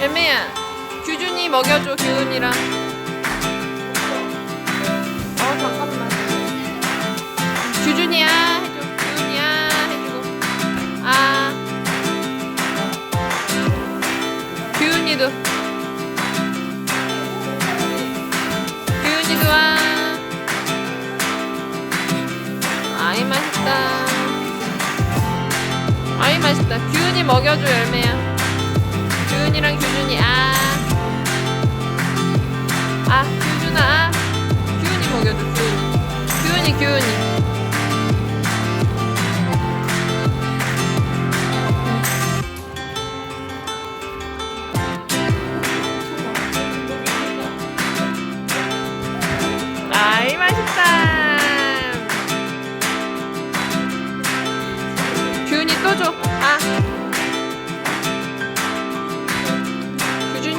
열매야 규준이 먹여줘 규은이랑. 어 잠깐만. 규준이야 해줘 규은이야 해주고. 아. 규은이도. 규은이도 와. 아이 맛있다. 아이 맛있다. 규은이 먹여줘 열매야 규은이랑 규준이 아. 아, 규준아. 아. 규은이 먹여줘. 규은이, 규은이. 아이,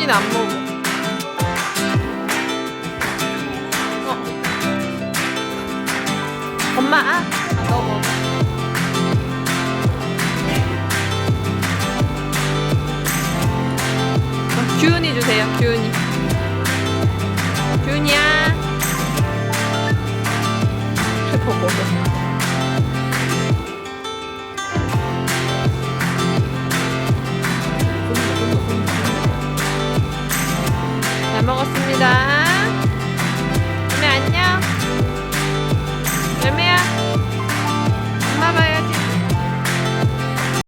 규준이는 안 먹어. 어. 엄마, 아, 아, 너 먹어. 어, 규은이 주세요, 규은이. 규은이야. 더 먹어. 먹었습니다.